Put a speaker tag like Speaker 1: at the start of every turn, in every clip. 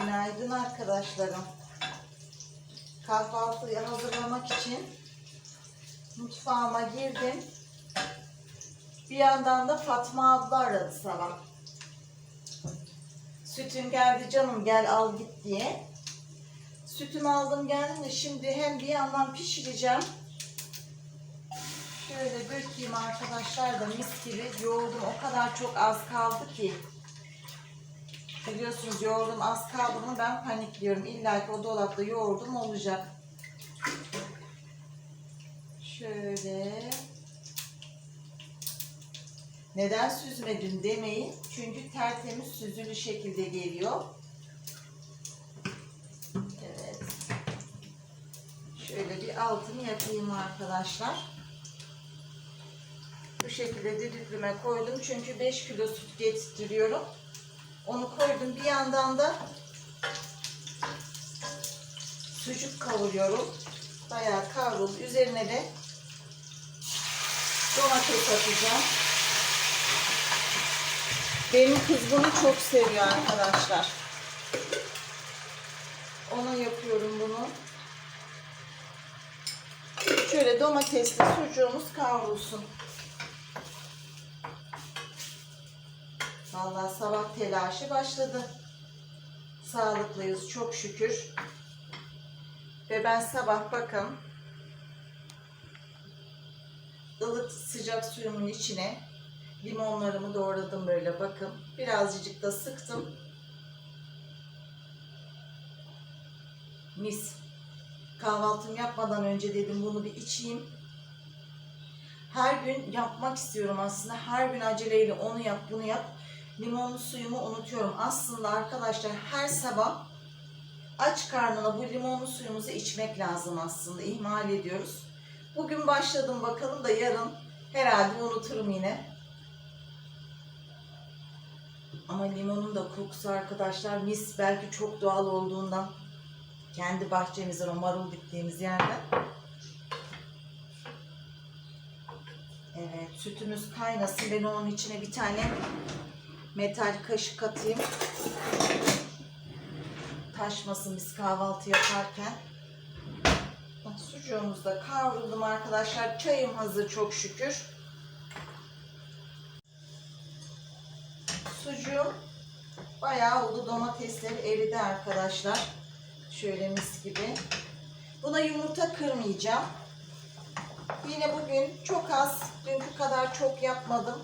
Speaker 1: Günaydın arkadaşlarım. Kahvaltıyı hazırlamak için mutfağıma girdim. Bir yandan da Fatma abla aradı sabah. Sütün geldi canım gel al git diye. Sütümü aldım geldim de şimdi hem bir yandan pişireceğim. Şöyle dökeyim arkadaşlar da mis gibi yoğurdum o kadar çok az kaldı ki. Biliyorsunuz yoğurdum az kaldı mı ben panikliyorum. İlla ki o dolapta yoğurdum olacak. Şöyle. Neden süzmedin demeyin. Çünkü tertemiz süzülü şekilde geliyor. Evet. Şöyle bir altını yapayım arkadaşlar. Bu şekilde düdüklüme koydum. Çünkü 5 kilo süt getirtiyorum. Onu koydum. Bir yandan da sucuk kavuruyorum. Bayağı kavruldu. Üzerine de domates atacağım. Benim kız bunu çok seviyor arkadaşlar. Ona yapıyorum bunu. Şöyle domatesli sucuğumuz kavrulsun. Vallahi sabah telaşı başladı. Sağlıklıyız çok şükür. Ve ben sabah bakın ılık sıcak suyumun içine limonlarımı doğradım böyle bakın. Birazcık da sıktım. Mis. Kahvaltım yapmadan önce dedim bunu bir içeyim. Her gün yapmak istiyorum aslında. Her gün aceleyle onu yap, bunu yap. Limonlu suyumu unutuyorum. Aslında arkadaşlar her sabah aç karnına bu limonlu suyumuzu içmek lazım aslında. İhmal ediyoruz. Bugün başladım bakalım da yarın herhalde unuturum yine. Ama limonun da kokusu arkadaşlar mis belki çok doğal olduğundan kendi bahçemizden o marul diktiğimiz yerden. Evet sütümüz kaynasın. Ben onun içine bir tane metal kaşık atayım. Taşmasın biz kahvaltı yaparken. Bak, Sucuğumuz da kavruldum arkadaşlar. Çayım hazır çok şükür. Sucuğum bayağı oldu. Domatesleri eridi arkadaşlar. Şöyle mis gibi. Buna yumurta kırmayacağım. Yine bugün çok az, dünkü kadar çok yapmadım.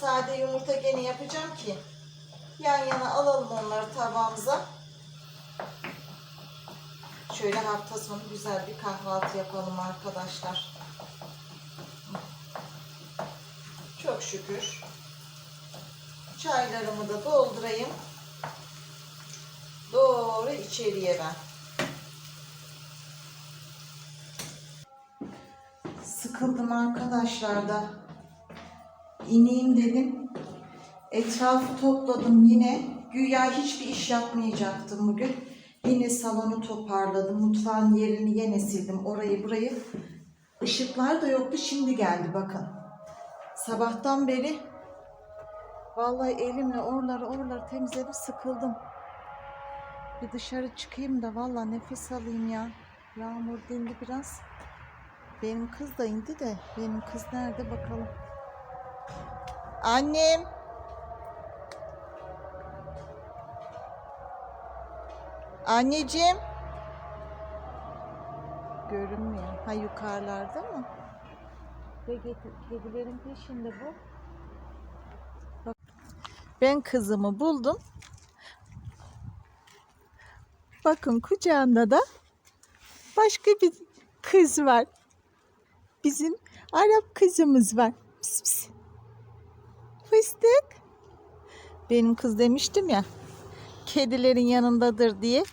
Speaker 1: Sade yumurta gene yapacağım ki yan yana alalım onları tabağımıza. Şöyle hafta sonu güzel bir kahvaltı yapalım arkadaşlar. Çok şükür. Çaylarımı da doldurayım. Doğru içeriye ben. Sıkıldım arkadaşlar da. İneyim dedim. Etrafı topladım yine. Güya hiçbir iş yapmayacaktım bugün. Yine salonu toparladım. Mutfağın yerini yine sildim. Orayı burayı. Işıklar da yoktu. Şimdi geldi bakın. Sabahtan beri vallahi elimle oraları oraları temizledim sıkıldım. Bir dışarı çıkayım da vallahi nefes alayım ya. Yağmur dindi biraz. Benim kız da indi de benim kız nerede bakalım. Annem. Anneciğim. Görünmüyor. Ha yukarılarda mı? Ve kedilerin peşinde bu. Bak. Ben kızımı buldum. Bakın kucağında da başka bir kız var. Bizim Arap kızımız var. Pis pis. Fıstık. Benim kız demiştim ya. Kedilerin yanındadır diye.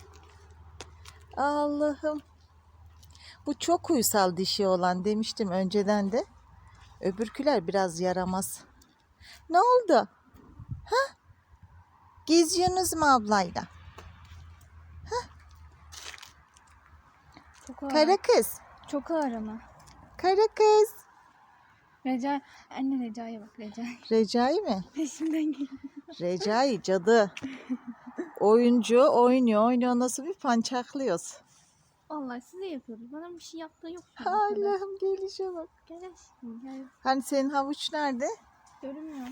Speaker 1: Allah'ım. Bu çok uysal dişi olan demiştim önceden de. Öbürküler biraz yaramaz. Ne oldu? Ha? Geziyorsunuz mu ablayla?
Speaker 2: Çok ağır.
Speaker 1: Kara kız.
Speaker 2: Çok ağır ama.
Speaker 1: Kara kız.
Speaker 2: Recai. Anne Recai'ye bak Recai.
Speaker 1: Recai mi?
Speaker 2: Peşimden geliyor.
Speaker 1: Recai cadı. Oyuncu oynuyor oynuyor nasıl bir pançaklıyoruz.
Speaker 2: Vallahi size yapıyoruz. Bana bir şey yaptığı yok.
Speaker 1: Allah'ım gelişe bak.
Speaker 2: Gel aşkım gel.
Speaker 1: Hani senin havuç nerede?
Speaker 2: Görünmüyor.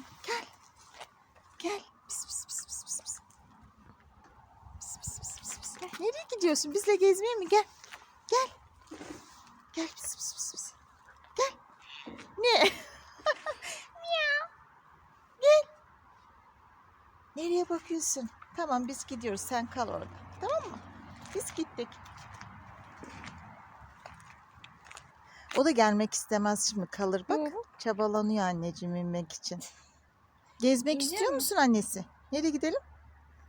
Speaker 1: Gel. Pis pis pis pis pis pis. Pis pis pis pis pis. Gel. Nereye gidiyorsun? Bizle gezmeye mi? Gel. Gel. Gel pis pis pis pis. Gel. Ne? Miau. Gel. Bakıyorsun? Tamam biz gidiyoruz. Sen kal orada. Tamam mı? Biz gittik. O da gelmek istemez şimdi kalır bak.
Speaker 2: Hı.
Speaker 1: Çabalanıyor anneciğim inmek için. Gezmek
Speaker 2: Gidiyor
Speaker 1: istiyor
Speaker 2: mu?
Speaker 1: musun annesi? Nereye gidelim?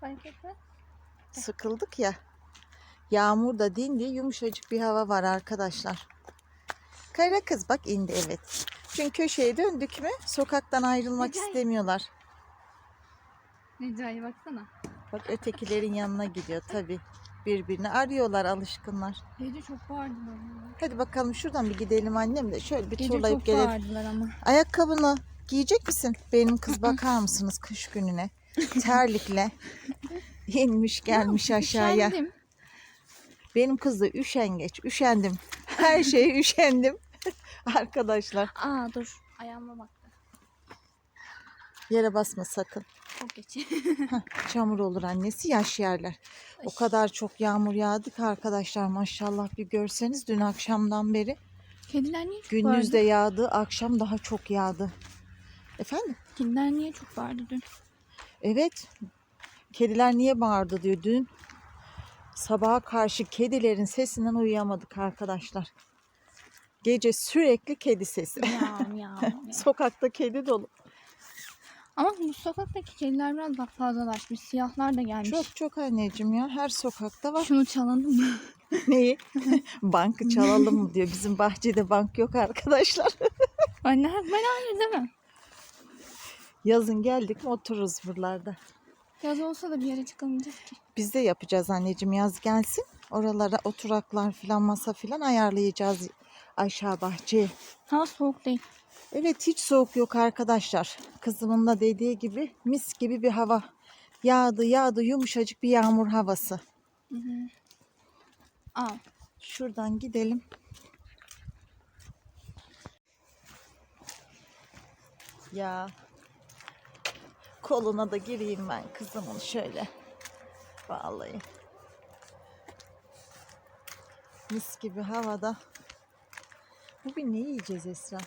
Speaker 2: Fark etmez.
Speaker 1: Sıkıldık ya. Yağmur da dindi. Yumuşacık bir hava var arkadaşlar. Kara kız bak indi evet. Çünkü köşeye döndük mü sokaktan ayrılmak
Speaker 2: Acayip.
Speaker 1: istemiyorlar.
Speaker 2: Neca'ya baksana.
Speaker 1: Bak ötekilerin yanına gidiyor tabi. Birbirini arıyorlar alışkınlar.
Speaker 2: Gece çok bağırdılar.
Speaker 1: Hadi bakalım şuradan bir gidelim annem de şöyle bir
Speaker 2: Gece
Speaker 1: turlayıp
Speaker 2: çok
Speaker 1: gelelim.
Speaker 2: bağırdılar ama.
Speaker 1: Ayakkabını giyecek misin? Benim kız bakar mısınız kış gününe? Terlikle inmiş gelmiş aşağıya.
Speaker 2: Üşendim.
Speaker 1: Benim kız da üşengeç. Üşendim. Her şeye üşendim. Arkadaşlar
Speaker 2: Aa dur. Ayağıma baktı.
Speaker 1: Yere basma sakın.
Speaker 2: Çok geç.
Speaker 1: Çamur olur annesi yaş yerler. O kadar çok yağmur yağdı ki arkadaşlar maşallah bir görseniz dün akşamdan beri.
Speaker 2: Kediler niye çok
Speaker 1: Gündüz de yağdı akşam daha çok yağdı. Efendim?
Speaker 2: Kediler niye çok bağırdı dün?
Speaker 1: Evet. Kediler niye bağırdı diyor dün. Sabaha karşı kedilerin sesinden uyuyamadık arkadaşlar. Gece sürekli kedi sesi.
Speaker 2: Miyav miyav. miyav.
Speaker 1: Sokakta kedi dolu.
Speaker 2: Ama bu sokaktaki kediler biraz daha fazlalaşmış. Siyahlar da gelmiş.
Speaker 1: Çok çok anneciğim ya. Her sokakta var.
Speaker 2: Şunu çalalım mı?
Speaker 1: Neyi? Bankı çalalım mı diyor. Bizim bahçede bank yok arkadaşlar.
Speaker 2: Anne ben hayır değil mi?
Speaker 1: Yazın geldik mi otururuz buralarda.
Speaker 2: Yaz olsa da bir yere çıkamayacak ki.
Speaker 1: Biz de yapacağız anneciğim yaz gelsin. Oralara oturaklar filan masa filan ayarlayacağız aşağı bahçeye.
Speaker 2: Ha soğuk değil.
Speaker 1: Evet hiç soğuk yok arkadaşlar. Kızımın da dediği gibi mis gibi bir hava. Yağdı yağdı yumuşacık bir yağmur havası.
Speaker 2: Hı hı. Al.
Speaker 1: Şuradan gidelim. Ya koluna da gireyim ben kızımın şöyle. Vallahi. Mis gibi havada. Bugün ne yiyeceğiz Esra?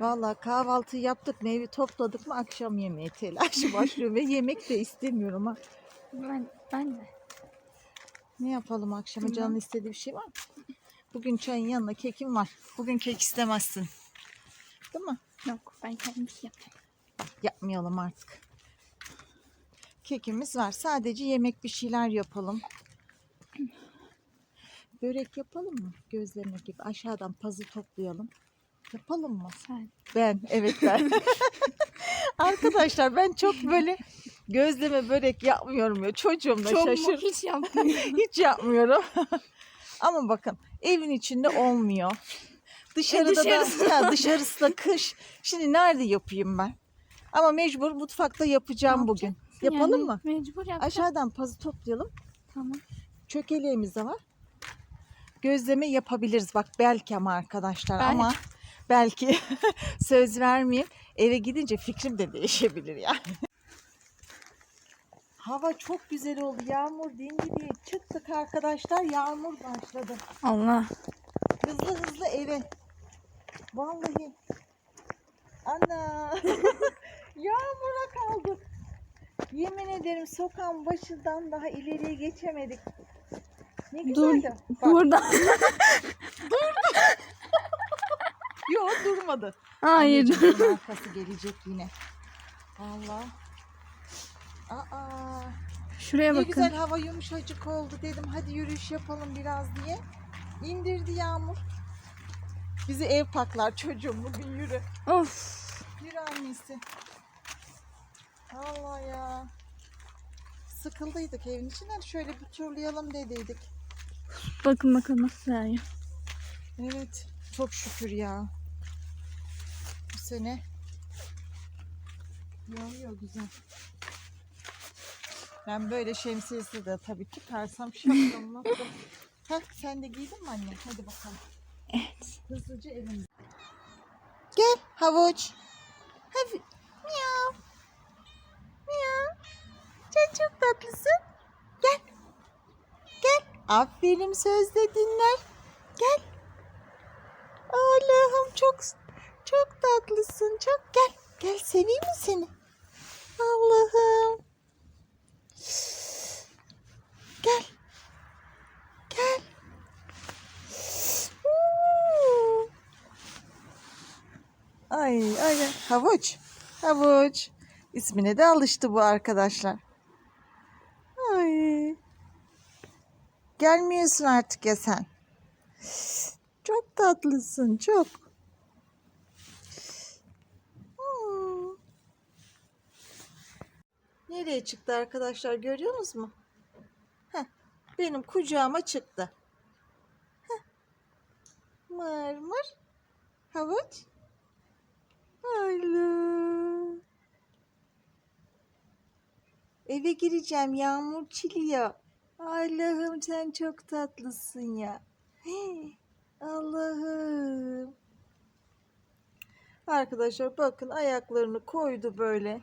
Speaker 1: Vallahi kahvaltı yaptık, meyve topladık mı akşam yemeği telaşı başlıyor ve yemek de istemiyorum ha.
Speaker 2: Ben, ben de.
Speaker 1: Ne yapalım akşama
Speaker 2: Bilmem.
Speaker 1: canın istediği bir şey var mı? Bugün çayın yanına kekim var. Bugün kek istemezsin. Değil mi?
Speaker 2: Yok ben kendim şey yapacağım.
Speaker 1: Yapmayalım artık. Kekimiz var. Sadece yemek bir şeyler yapalım. Börek yapalım mı? Gözleme gibi. Aşağıdan pazı toplayalım. Yapalım mı?
Speaker 2: Sen.
Speaker 1: Ben, evet ben. Arkadaşlar ben çok böyle gözleme börek yapmıyorum ya. Çocuğum da
Speaker 2: Çok mu?
Speaker 1: şaşır.
Speaker 2: Hiç yapmıyor.
Speaker 1: Hiç yapmıyorum. Ama bakın evin içinde olmuyor. Dışarıda
Speaker 2: dışarısı.
Speaker 1: da ya dışarısı da kış. Şimdi nerede yapayım ben? Ama mecbur mutfakta yapacağım bugün. Yapalım
Speaker 2: Yani
Speaker 1: mı?
Speaker 2: Mecbur yapacağım.
Speaker 1: Aşağıdan pazı toplayalım.
Speaker 2: Tamam.
Speaker 1: Çökeleğimiz de var. Gözleme yapabiliriz bak belki ama arkadaşlar
Speaker 2: Belki.
Speaker 1: ama belki söz vermeyeyim. Eve gidince fikrim de değişebilir yani. Hava çok güzel oldu. Yağmur dindi diye çıktık arkadaşlar. Yağmur başladı.
Speaker 2: Allah.
Speaker 1: Hızlı hızlı eve. Vallahi. Ana. Yağmura kaldık. Yemin ederim sokağın başından daha ileriye geçemedik. Ne
Speaker 2: Dur.
Speaker 1: de. Bak,
Speaker 2: Burada.
Speaker 1: Yok durmadı.
Speaker 2: Hayır.
Speaker 1: Anneciğim, arkası gelecek yine. Allah. Aa,
Speaker 2: Şuraya
Speaker 1: ne
Speaker 2: bakın.
Speaker 1: güzel hava yumuşacık oldu dedim. Hadi yürüyüş yapalım biraz diye. İndirdi yağmur. Bizi ev paklar çocuğum bugün yürü.
Speaker 2: Of.
Speaker 1: Yürü annesi. Allah ya. Sıkıldıydık evin içinden. Şöyle bir turlayalım dediydik.
Speaker 2: Bakın bakın nasıl yağıyor.
Speaker 1: Evet. Çok şükür ya. Sene yağıyor güzel. Ben böyle şemsiyesi de tabii çıkarsam şapkamı. Heh, sen de giydin mi anne? Hadi bakalım.
Speaker 2: Evet.
Speaker 1: Hızlıca evimize. Gel havuç. Hadi. Miyav. Miyav. Sen çok tatlısın. Gel. Gel. Aferin sözde dinler. Gel. Allah'ım çok çok tatlısın. Çok gel. Gel seveyim mi seni? Allah'ım. Gel. Gel. Huu. Ay ay havuç. Havuç. İsmine de alıştı bu arkadaşlar. Ay. Gelmiyorsun artık ya sen. Çok tatlısın çok. Hmm. Nereye çıktı arkadaşlar görüyorsunuz mu? Heh, benim kucağıma çıktı. Heh. Mır mır. Havuç. Allah. Eve gireceğim. Yağmur çiliyor. Allah'ım sen çok tatlısın ya. Allah'ım. Arkadaşlar bakın ayaklarını koydu böyle.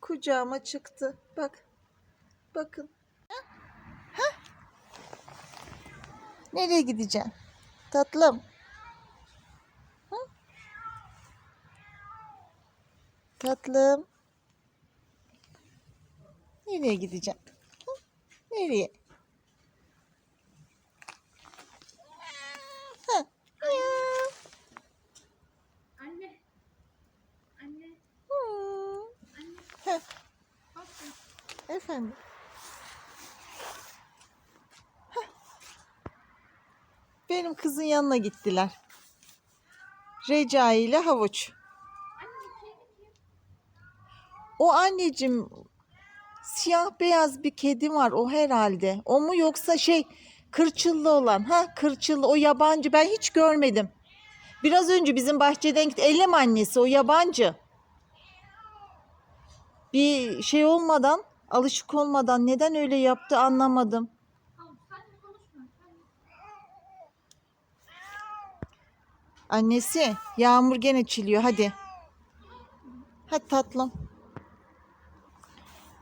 Speaker 1: Kucağıma çıktı. Bak. Bakın. Hah. Nereye gideceğim? Tatlım. Tatlım. Nereye gideceğim? Hı? Nereye? Hı. Miyav.
Speaker 2: Anne. Anne.
Speaker 1: Hı.
Speaker 2: Anne.
Speaker 1: Heh,
Speaker 2: Bak.
Speaker 1: Heh. Benim kızın yanına gittiler. Recai ile Havuç. O anneciğim siyah beyaz bir kedi var o herhalde. O mu yoksa şey kırçıllı olan? Ha kırçıllı o yabancı ben hiç görmedim. Biraz önce bizim bahçeden gitti. Ellem annesi o yabancı. Bir şey olmadan alışık olmadan neden öyle yaptı anlamadım. Annesi yağmur gene çiliyor hadi. Hadi tatlım.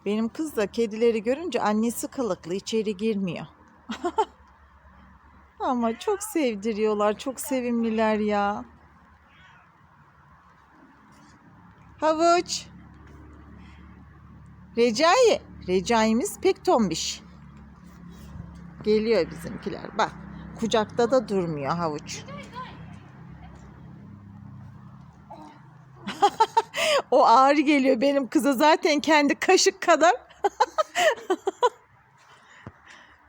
Speaker 1: Benim kız da kedileri görünce annesi kılıklı içeri girmiyor. Ama çok sevdiriyorlar. Çok sevimliler ya. Havuç. Recai. Recai'miz pek tombiş. Geliyor bizimkiler. Bak kucakta da durmuyor havuç. O ağır geliyor benim kıza zaten kendi kaşık kadar.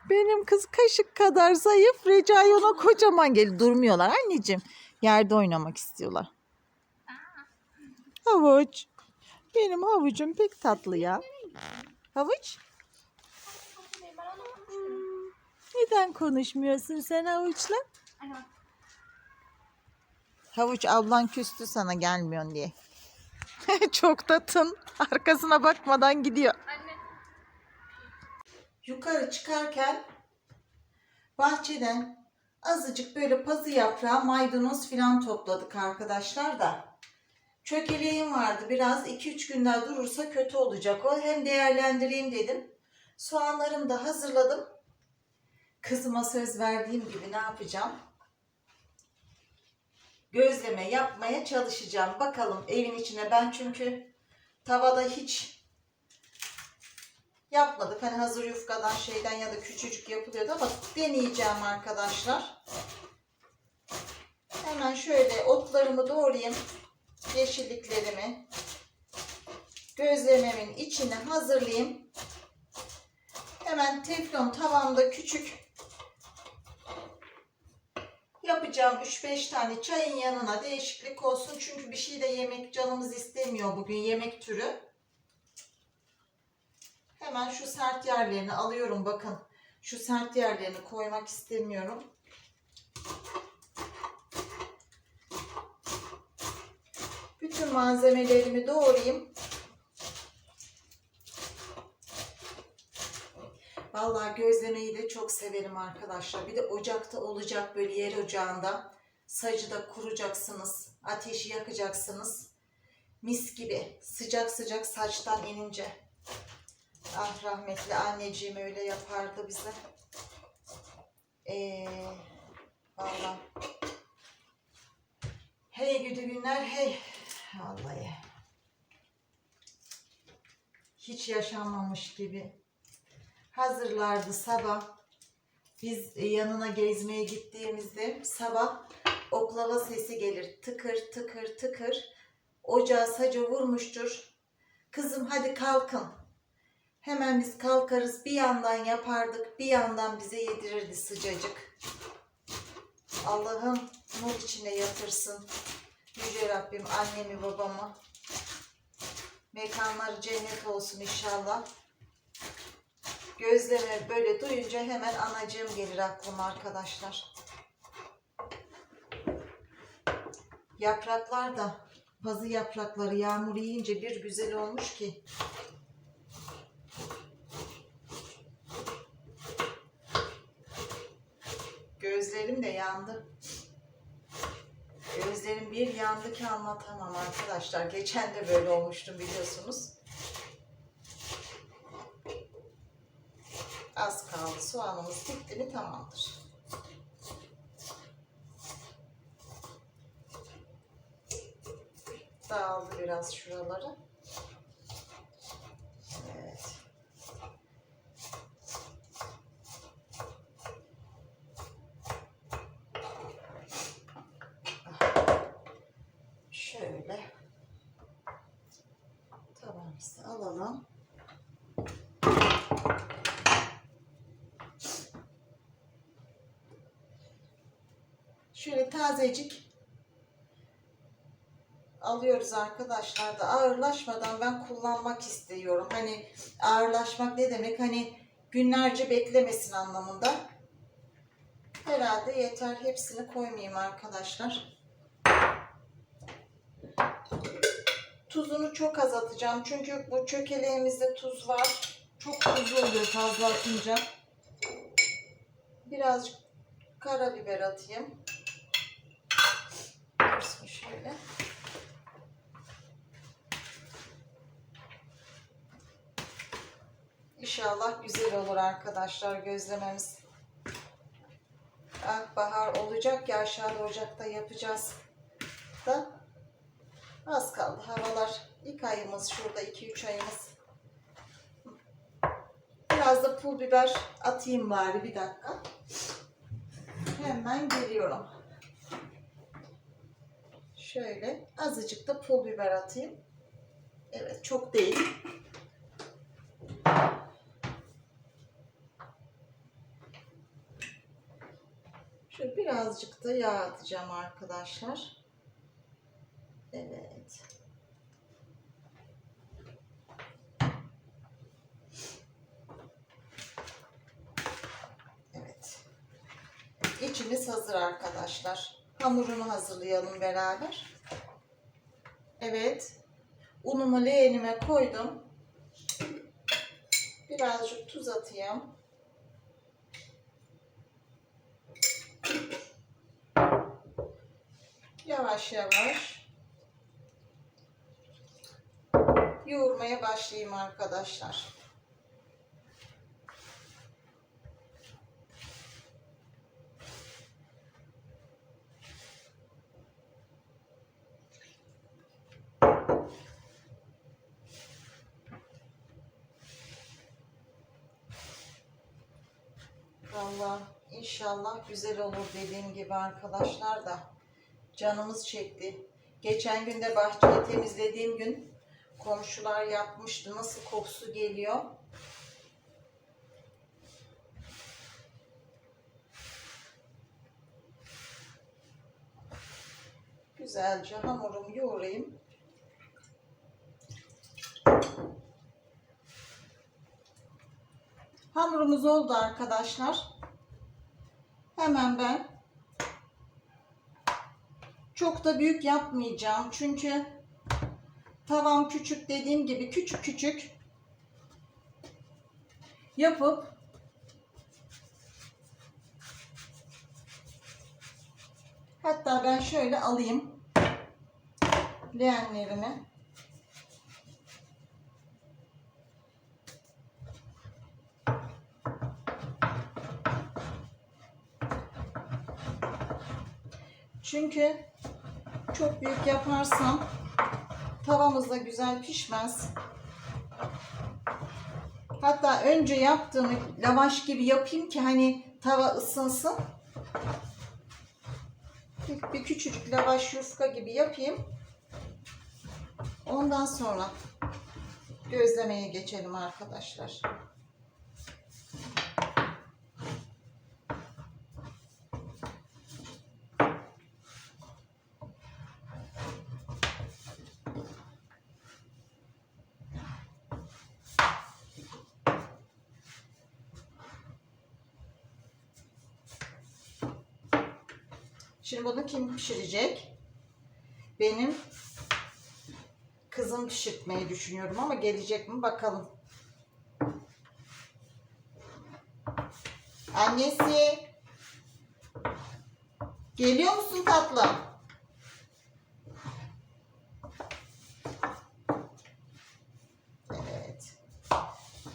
Speaker 1: benim kız kaşık kadar zayıf. Recai ona kocaman geliyor. Durmuyorlar anneciğim. Yerde oynamak istiyorlar. Havuç. Benim havucum pek tatlı ya. Havuç. Neden konuşmuyorsun sen havuçla? Havuç ablan küstü sana gelmiyorsun diye. Çok da tın. Arkasına bakmadan gidiyor.
Speaker 2: Anne.
Speaker 1: Yukarı çıkarken bahçeden azıcık böyle pazı yaprağı, maydanoz filan topladık arkadaşlar da. Çökeleğim vardı biraz 2-3 gün daha durursa kötü olacak o. Hem değerlendireyim dedim. Soğanlarımı da hazırladım. Kızıma söz verdiğim gibi ne yapacağım? Gözleme yapmaya çalışacağım. Bakalım evin içine ben çünkü tavada hiç yapmadık. Hani hazır yufkadan şeyden ya da küçücük yapılıyordu ama deneyeceğim arkadaşlar. Hemen şöyle otlarımı doğrayayım. Yeşilliklerimi. Gözlememin içine hazırlayayım. Hemen teflon tavamda küçük yapacağım 3-5 tane çayın yanına değişiklik olsun. Çünkü bir şey de yemek canımız istemiyor bugün yemek türü. Hemen şu sert yerlerini alıyorum bakın. Şu sert yerlerini koymak istemiyorum. Bütün malzemelerimi doğrayayım. Vallahi gözlemeyi de çok severim arkadaşlar. Bir de ocakta olacak böyle yer ocağında. Sacıda kuracaksınız. Ateşi yakacaksınız. Mis gibi sıcak sıcak saçtan inince. Ah rahmetli anneciğim öyle yapardı bize. Ee, vallahi. Hey güdü günler hey. Vallahi. Hiç yaşanmamış gibi. Hazırlardı sabah. Biz yanına gezmeye gittiğimizde sabah oklava sesi gelir. Tıkır tıkır tıkır. Ocağa saca vurmuştur. Kızım hadi kalkın. Hemen biz kalkarız. Bir yandan yapardık. Bir yandan bize yedirirdi sıcacık. Allah'ım nur içine yatırsın. Yüce Rabbim annemi babamı. Mekanları cennet olsun inşallah. Gözleme böyle duyunca hemen anacığım gelir aklıma arkadaşlar. Yapraklar da pazı yaprakları yağmur yiyince bir güzel olmuş ki. Gözlerim de yandı. Gözlerim bir yandı ki anlatamam arkadaşlar. Geçen de böyle olmuştum biliyorsunuz. Az kaldı. Soğanımız bitti mi tamamdır. Dağıldı biraz şuraları. Evet. Şöyle. Tabağımızı alalım. Şöyle tazecik alıyoruz arkadaşlar da ağırlaşmadan ben kullanmak istiyorum. Hani ağırlaşmak ne demek? Hani günlerce beklemesin anlamında. Herhalde yeter. Hepsini koymayayım arkadaşlar. Tuzunu çok az atacağım. Çünkü bu çökeleğimizde tuz var. Çok tuzlu fazla atınca. Birazcık karabiber atayım. Dursun şöyle. İnşallah güzel olur arkadaşlar gözlememiz. Ah, bahar olacak ya aşağıda ocakta yapacağız. Da az kaldı havalar. İlk ayımız şurada 2-3 ayımız. Biraz da pul biber atayım bari bir dakika. Hemen geliyorum. Şöyle azıcık da pul biber atayım. Evet çok değil. Şöyle birazcık da yağ atacağım arkadaşlar. Evet. Evet. İçimiz hazır arkadaşlar. Hamurunu hazırlayalım beraber. Evet. Unumu leğenime koydum. Birazcık tuz atayım. Yavaş yavaş yoğurmaya başlayayım arkadaşlar. Vallahi inşallah güzel olur dediğim gibi arkadaşlar da canımız çekti. Geçen gün de bahçeyi temizlediğim gün komşular yapmıştı. Nasıl kokusu geliyor. Güzelce hamurumu yoğurayım. Hamurumuz oldu arkadaşlar. Hemen ben çok da büyük yapmayacağım. Çünkü tavam küçük dediğim gibi küçük küçük yapıp hatta ben şöyle alayım leğenlerimi. Çünkü çok büyük yaparsam tavamızda güzel pişmez. Hatta önce yaptığımı lavaş gibi yapayım ki hani tava ısınsın. Bir, bir küçücük lavaş yufka gibi yapayım. Ondan sonra gözlemeye geçelim arkadaşlar. Şimdi bunu kim pişirecek? Benim kızım pişirtmeyi düşünüyorum ama gelecek mi bakalım. Annesi. Geliyor musun tatlım? Evet.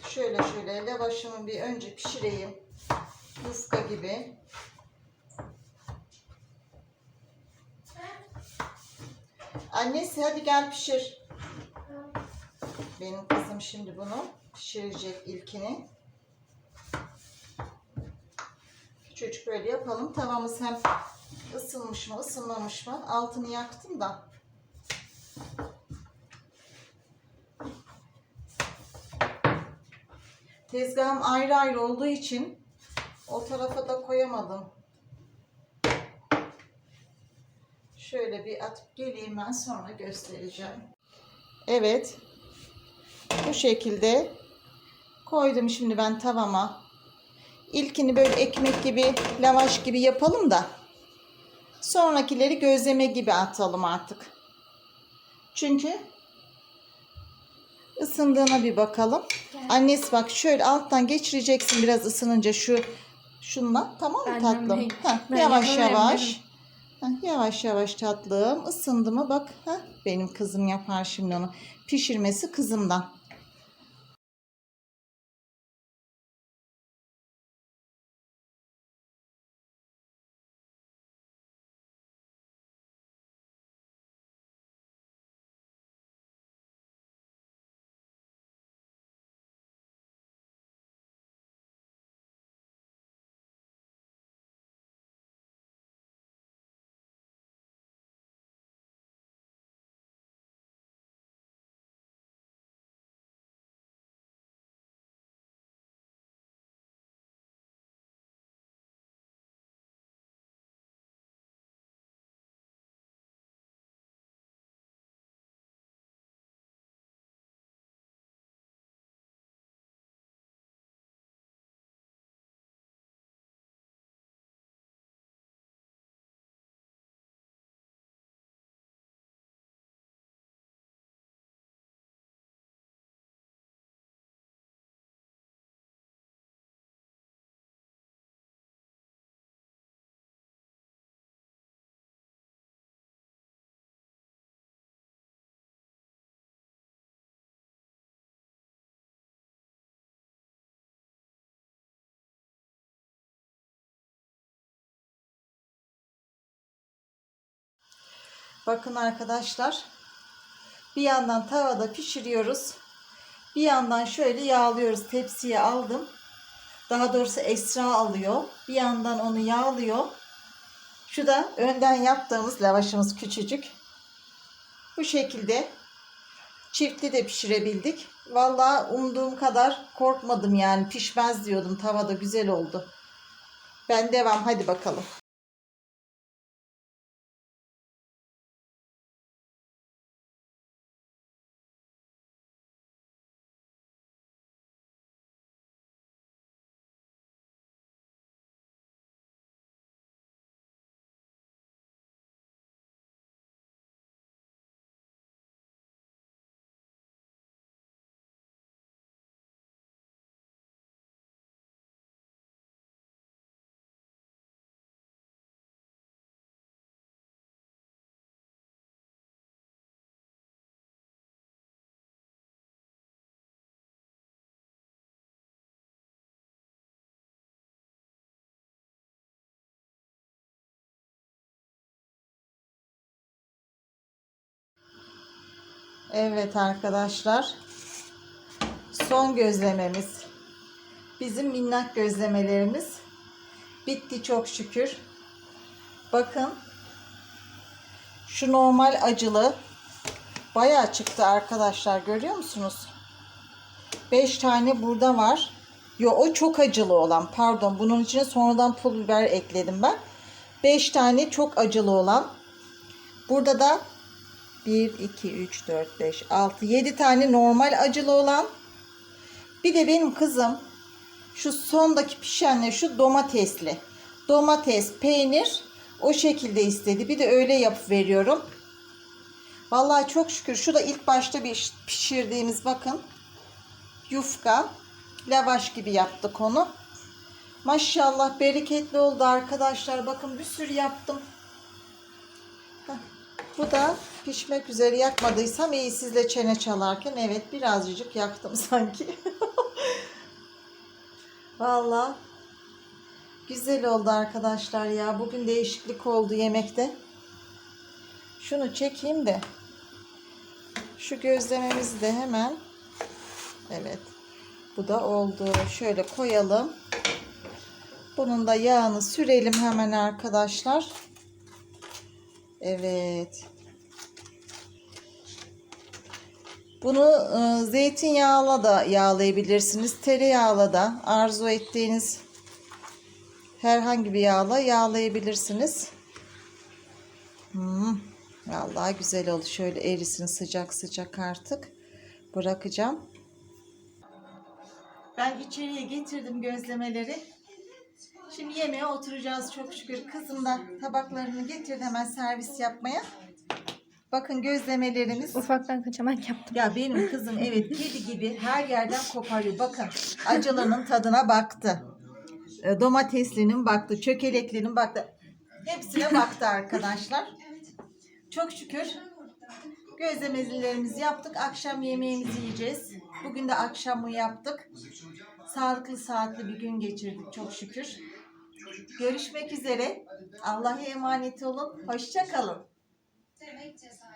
Speaker 1: Şöyle şöyle lavaşımı bir önce pişireyim. Yufka gibi. Annesi hadi gel pişir. Benim kızım şimdi bunu pişirecek ilkini. Küçücük böyle yapalım. Tavamız hem ısınmış mı ısınmamış mı altını yaktım da. Tezgahım ayrı ayrı olduğu için o tarafa da koyamadım. Şöyle bir atıp geleyim ben sonra göstereceğim. Evet. Bu şekilde koydum şimdi ben tavama. İlkini böyle ekmek gibi, lavaş gibi yapalım da sonrakileri gözleme gibi atalım artık. Çünkü ısındığına bir bakalım. Annesi bak şöyle alttan geçireceksin biraz ısınınca şu şunla tamam mı
Speaker 2: Ben
Speaker 1: tatlım?
Speaker 2: yapayım.
Speaker 1: Heh,
Speaker 2: Ben
Speaker 1: yavaş yavaş.
Speaker 2: değil
Speaker 1: Yavaş yavaş tatlım. Isındı mı bak. Heh, benim kızım yapar şimdi onu. Pişirmesi kızımdan. Bakın arkadaşlar. Bir yandan tavada pişiriyoruz. Bir yandan şöyle yağlıyoruz. Tepsiye aldım. Daha doğrusu Esra alıyor. Bir yandan onu yağlıyor. Şu da önden yaptığımız lavaşımız küçücük. Bu şekilde çiftli de pişirebildik. Vallahi umduğum kadar korkmadım yani pişmez diyordum. Tavada güzel oldu. Ben devam hadi bakalım. Evet arkadaşlar. Son gözlememiz. Bizim minnak gözlemelerimiz. Bitti çok şükür. Bakın. Şu normal acılı. Bayağı çıktı arkadaşlar. Görüyor musunuz? 5 tane burada var. Yo o çok acılı olan. Pardon. Bunun içine sonradan pul biber ekledim ben. 5 tane çok acılı olan. Burada da 1, 2, 3, 4, 5, 6, 7 tane normal acılı olan. Bir de benim kızım şu sondaki pişenle şu domatesli. Domates, peynir o şekilde istedi. Bir de öyle yapıp veriyorum. Vallahi çok şükür. Şu da ilk başta bir pişirdiğimiz bakın. Yufka. Lavaş gibi yaptık onu. Maşallah bereketli oldu arkadaşlar. Bakın bir sürü yaptım. Bu da pişmek üzere yakmadıysam iyi sizle çene çalarken evet birazcık yaktım sanki. Vallahi güzel oldu arkadaşlar ya. Bugün değişiklik oldu yemekte. Şunu çekeyim de şu gözlememizi de hemen evet bu da oldu. Şöyle koyalım. Bunun da yağını sürelim hemen arkadaşlar. Evet. Bunu e, zeytinyağla da yağlayabilirsiniz. Tereyağla da arzu ettiğiniz herhangi bir yağla yağlayabilirsiniz. Hmm, vallahi güzel oldu. Şöyle erisin sıcak sıcak artık. Bırakacağım. Ben içeriye getirdim gözlemeleri. Şimdi yemeğe oturacağız çok şükür. Kızım da tabaklarını getirdi hemen servis yapmaya. Bakın gözlemelerimiz.
Speaker 2: Ufaktan kaçamak yaptım.
Speaker 1: Ya benim kızım evet kedi gibi her yerden koparıyor. Bakın acılının tadına baktı. E, Domateslinin baktı. Çökeleklinin baktı. Hepsine baktı arkadaşlar. Çok şükür gözlemelerimizi yaptık. Akşam yemeğimizi yiyeceğiz. Bugün de akşamı yaptık. Sağlıklı saatli bir gün geçirdik çok şükür. Görüşmek üzere. Allah'a emanet olun. Hoşça kalın.
Speaker 3: శ్రమ ఇచ్చేసాను